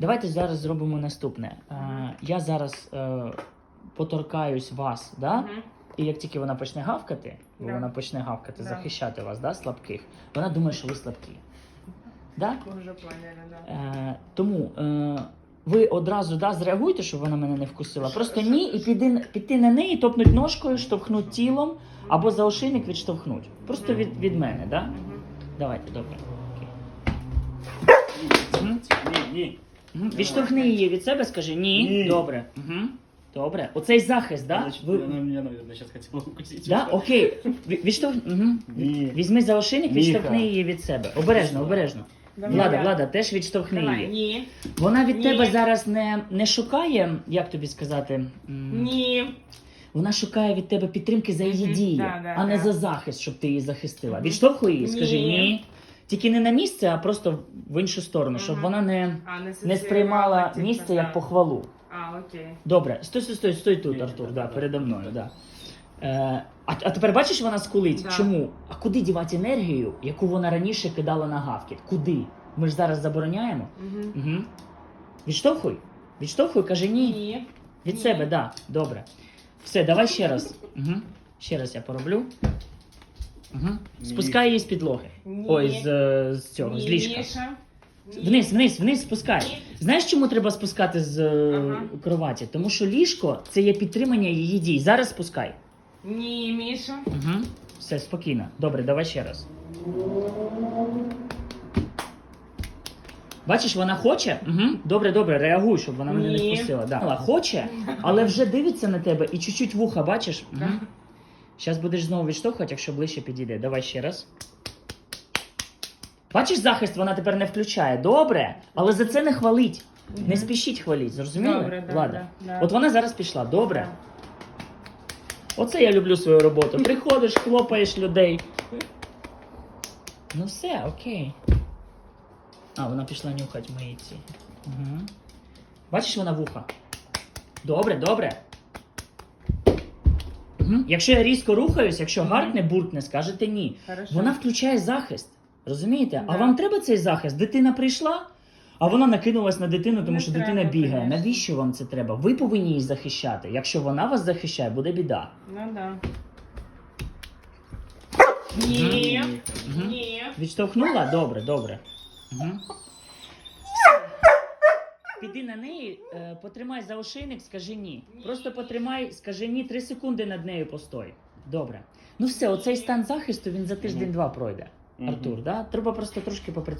Давайте зараз зробимо наступне. Е, я зараз е, поторкаюсь вас, да? Мгм. і як тільки вона почне гавкати, бо Да. вона почне гавкати, Да. захищати вас, да, слабких, вона думає, що ви слабкі. Да? Ви вже поняли, да. Е, тому е, ви одразу да, зреагуйте, щоб вона мене не вкусила. Просто ні, і піди, піти на неї, топнуть ножкою, штовхнуть тілом або за ошейник відштовхнуть. Просто від, від мене, да? Мгм. Давайте, добре. Окей. Мгм. Ні, ні. Мгм. Відштовхни її від себе, скажи ні. Ні. Добре. Угу. Добре. Оцей захист, да? Значит, Ви... Она меня, наверное, сейчас хотела укусить. Да? Окей. Ві- Відштовхни. Угу. Ні. Візьми за ошейник, Міха. відштовхни її від себе. Обережно, обережно. Влада, Влада, теж відштовхни Давай. її. Ні. Вона від Ні. тебе зараз не, не шукає, як тобі сказати, м, Ні. вона шукає від тебе підтримки за її Мгм, дії, да, да, а не да. за захист, щоб ти її захистила. Мгм. Відштовхуй її, скажи Ні. ні. Тільки не на місце, а просто в іншу сторону, щоб вона не, А, не, не сприймала типу, місце да. як похвалу. А, окей. Добре, стой, стой, стой, стой тут, Ні, Артур, так, да, так, передо мною. так. Да. Е, а, а тепер бачиш, вона скулить. Да. Чому? А куди дівати енергію, яку вона раніше кидала на гавкіт? Куди? Ми ж зараз забороняємо. Угу. Угу. Відштовхуй. Відштовхуй, каже ні. Ні. Від Ні. себе, да. Добре. Все, давай ще раз. Угу. Ще раз я пороблю. Угу. Спускай її з підлоги. Ні. Ой, з, е, з цього, з ліжка. Міша. Ні. Вниз, вниз, вниз спускай. Ні. Знаєш, чому треба спускати з е, Ага. кроваті? Тому що ліжко це є підтримання її дій. Зараз спускай. Ні, Міша. Угу. Все, спокійно. Добре, давай ще раз. Бачиш, вона хоче? Угу. Добре, добре, реагуй, щоб вона мене не Ні. вкусила. Да. Вона Хоче, але вже дивиться на тебе і чуть-чуть вуха, бачиш? Угу. Зараз будеш знову відштовхувати, якщо ближче підійде. Давай ще раз. Бачиш, захист вона тепер не включає. Добре, але за це не хвалить. Не спішіть хваліть, зрозуміли? Добре, да, Влада? да, да. От вона зараз пішла. Добре. Оце я люблю свою роботу. Приходиш, хлопаєш людей. Ну все, окей. А, вона пішла нюхати мої ці. Угу. Бачиш вона вуха? Добре, добре. Угу. Якщо я різко рухаюсь, якщо гаркне, буркне, скажете ні. Хорошо. Вона включає захист. Розумієте? А вам треба цей захист? Дитина прийшла, а вона накинулась на дитину, тому Не що треба, дитина бігає. конечно. Навіщо вам це треба? Ви повинні її захищати. Якщо вона вас захищає, буде біда. Ну да. Ні. Мгм. Ні. Відштовхнула? Добре, добре. Угу. Піди на неї, е, потримай за ошейник, скажи ні. Просто потримай, скажи ні, три секунди над нею постой. Добре. Ну все, оцей стан захисту він за тиждень-два пройде. Мгм. Артур, да? Треба просто трошки попрацювати.